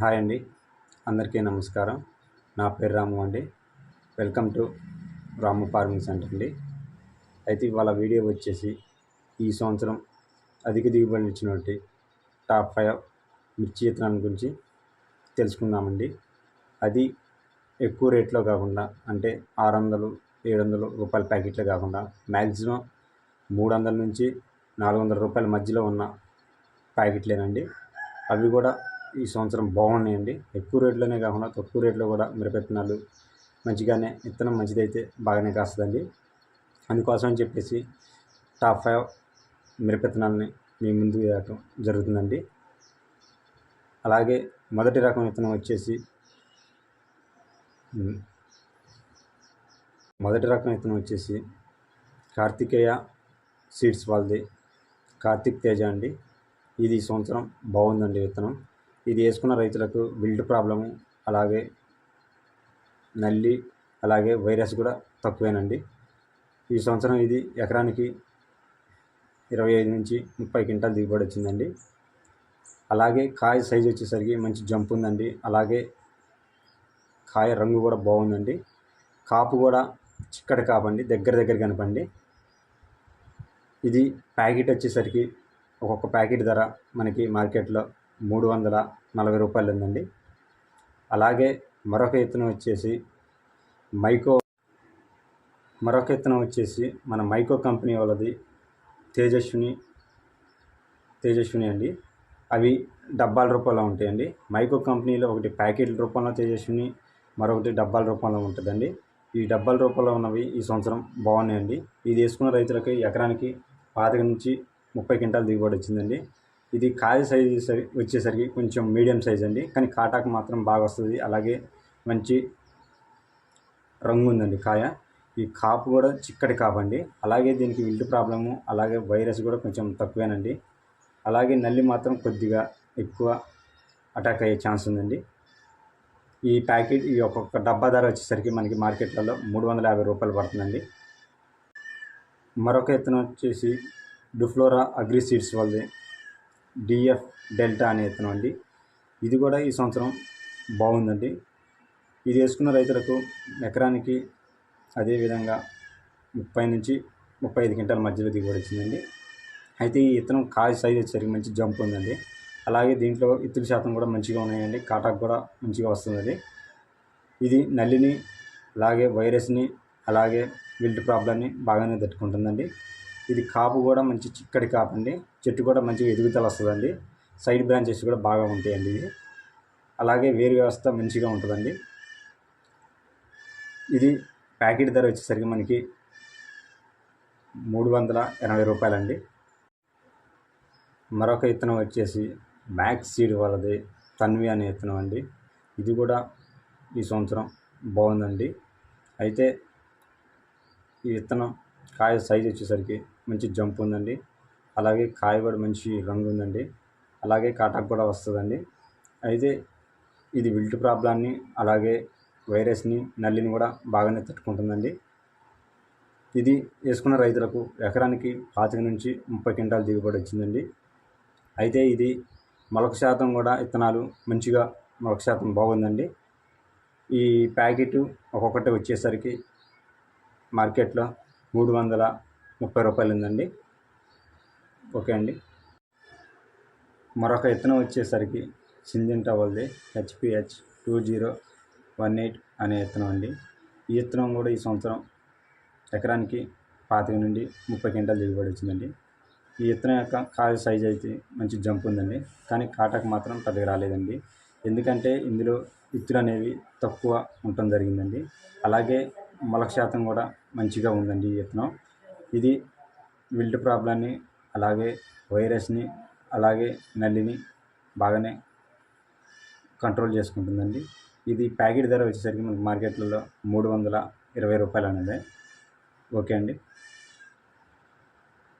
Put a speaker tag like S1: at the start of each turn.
S1: Hi అండి. అందరికీ నమస్కారం. నా పేరు రాము అండి. Welcome to Ramu farming centre అండి. అయితే ఇవాళ వీడియో వచ్చేసి ఈ సంవత్సరం అధిక దిగుబడి ఇచ్చినటువంటి టాప్ ఫైవ్ మిర్చి విత్తనాల గురించి తెలుసుకుందామండి. అది ఎక్కువ రేట్లో కాకుండా అంటే ఆరు వందలు ఏడు వందలు రూపాయల ప్యాకెట్లు కాకుండా మ్యాక్సిమం మూడు వందల నుంచి నాలుగు వందల రూపాయల మధ్యలో ఉన్న ప్యాకెట్లేనండి. అవి కూడా ఈ సంవత్సరం బాగున్నాయండి. ఎక్కువ రేట్లోనే కాకుండా తక్కువ రేట్లో కూడా మిరపెత్తనాలు మంచిగానే విత్తనం మంచిదైతే బాగానే కాస్తుందండి. అందుకోసం అని చెప్పేసి టాప్ ఫైవ్ మిరపెత్తనాలని మీ ముందు వేయటం జరుగుతుందండి. అలాగే మొదటి రకం విత్తనం వచ్చేసి మొదటి రకం విత్తనం వచ్చేసి కార్తికేయ సీడ్స్ వాళ్ళది. కార్తిక్ తేజ అండి. ఇది ఈ సంవత్సరం బాగుందండి విత్తనం. ఇది వేసుకున్న రైతులకు బిల్డ్ ప్రాబ్లము అలాగే నల్లి అలాగే వైరస్ కూడా తక్కువేనండి. ఈ సంవత్సరం ఇది ఎకరానికి ఇరవై ఐదు నుంచి ముప్పై క్వింటాల్ దిగుబడి వచ్చిందండి. అలాగే కాయ సైజ్ వచ్చేసరికి మంచి జంప్ ఉందండి. అలాగే కాయ రంగు కూడా బాగుందండి. కాపు కూడా చిక్కటి కాపండి దగ్గర దగ్గర కనపండి. ఇది ప్యాకెట్ వచ్చేసరికి ఒక్కొక్క ప్యాకెట్ ధర మనకి మార్కెట్లో మూడు వందల నలభై రూపాయలు ఉందండి. అలాగే మరొక విత్తనం వచ్చేసి మైకో మరొక విత్తనం వచ్చేసి మన మైకో కంపెనీ వాళ్ళది తేజస్విని తేజస్విని అండి. అవి డబ్బాల రూపంలో ఉంటాయండి. మైకో కంపెనీలో ఒకటి ప్యాకెట్ల రూపంలో తేజస్విని మరొకటి డబ్బాల రూపంలో ఉంటుందండి. ఈ డబ్బాల రూపంలో ఉన్నవి ఈ సంవత్సరం బాగున్నాయండి. ఇది వేసుకున్న రైతులకి ఎకరానికి పాతిక నుంచి ముప్పై క్వింటాల్ దిగుబడి వచ్చిందండి. ఇది కాయ సైజు సరి వచ్చేసరికి కొంచెం మీడియం సైజ్ అండి. కానీ కాటాకు మాత్రం బాగా వస్తుంది. అలాగే మంచి రంగు ఉందండి కాయ. ఈ కాపు కూడా చిక్కటి కాపు అండి. అలాగే దీనికి విల్ట్ ప్రాబ్లము అలాగే వైరస్ కూడా కొంచెం తక్కువేనండి. అలాగే నల్లి మాత్రం కొద్దిగా ఎక్కువ అటాక్ అయ్యే ఛాన్స్ ఉందండి. ఈ ప్యాకెట్ ఈ ఒక్కొక్క డబ్బా ధర వచ్చేసరికి మనకి మార్కెట్లలో మూడు వందల యాభై రూపాయలు పడుతుందండి. మరొక ఎత్తున వచ్చేసి డుఫ్లోరా అగ్రి సీడ్స్ వాళ్ళది డిఎఫ్ డెల్టా అనే విత్తనం అండి ఇది కూడా ఈ సంవత్సరం బాగుందండి. ఇది వేసుకున్న రైతులకు ఎకరానికి అదేవిధంగా ముప్పై నుంచి ముప్పై ఐదు క్వింటాల మధ్యలో దిగుబడి వచ్చిందండి. అయితే ఈ విత్తనం కాయ సైజ్ వచ్చేసరికి మంచి జంప్ ఉందండి. అలాగే దీంట్లో ఇత్తుల శాతం కూడా మంచిగా ఉన్నాయండి. కాటాకు కూడా మంచిగా వస్తుంది ఇది నల్లిని అలాగే వైరస్ని అలాగే విల్ట్ ప్రాబ్లమ్ని బాగానే తట్టుకుంటుందండి. ఇది కాపు కూడా మంచి చిక్కటి కాపు అండి. చెట్టు కూడా మంచిగా ఎదుగుదల వస్తుందండి. సైడ్ బ్రాంచెస్ కూడా బాగా ఉంటాయండి ఇది అలాగే వేరు వ్యవస్థ మంచిగా ఉంటుందండి. ఇది ప్యాకెట్ ధర వచ్చేసరికి మనకి మూడు వందల ఎనభై రూపాయలండి. మరొక విత్తనం వచ్చేసి మ్యాక్స్ సీడ్ వాళ్ళది తన్వి అనే విత్తనం అండి. ఇది కూడా ఈ సంవత్సరం బాగుందండి. అయితే ఈ విత్తనం కాయ సైజ్ వచ్చేసరికి మంచి జంప్ ఉందండి. అలాగే కాయ కూడా మంచి రంగు ఉందండి. అలాగే కాటాకు కూడా వస్తుందండి. అయితే ఇది విల్ట్ ప్రాబ్లాన్ని అలాగే వైరస్ని నల్లిని కూడా బాగానే తట్టుకుంటుందండి. ఇది వేసుకున్న రైతులకు ఎకరానికి పాతిక నుంచి ముప్పై క్వింటాల్ దిగుబడి వచ్చిందండి. అయితే ఇది మొలక శాతం కూడా విత్తనాలు మంచిగా మొలక శాతం బాగుందండి. ఈ ప్యాకెట్ ఒక్కొక్కటి వచ్చేసరికి మార్కెట్లో మూడు వందల ముప్పై రూపాయలు ఉందండి ఓకే అండి. మరొక విత్తనం వచ్చేసరికి సింజంటా వాళ్ళది HPH two zero one eight అనే విత్తనం అండి. ఈ విత్తనం కూడా ఈ సంవత్సరం ఎకరానికి పాతిక నుండి ముప్పై క్వింటాల దిగుబడి వచ్చిందండి. ఈ విత్తనం యొక్క కాయ సైజ్ అయితే మంచి జంప్ ఉందండి. కానీ కాటకు మాత్రం పెద్దగా రాలేదండి. ఎందుకంటే ఇందులో ఇత్తులు అనేవి తక్కువ ఉండటం జరిగిందండి. అలాగే మొలక శాతం కూడా మంచిగా ఉందండి ఈ విత్తనం ఇది విల్డ్ ప్రాబ్లాన్ని అలాగే వైరస్ని అలాగే నల్లిని బాగానే కంట్రోల్ చేసుకుంటుందండి. ఇది ప్యాకెట్ ధర వచ్చేసరికి మనకి మార్కెట్లలో మూడు వందల ఇరవై రూపాయలు అనేది ఓకే అండి.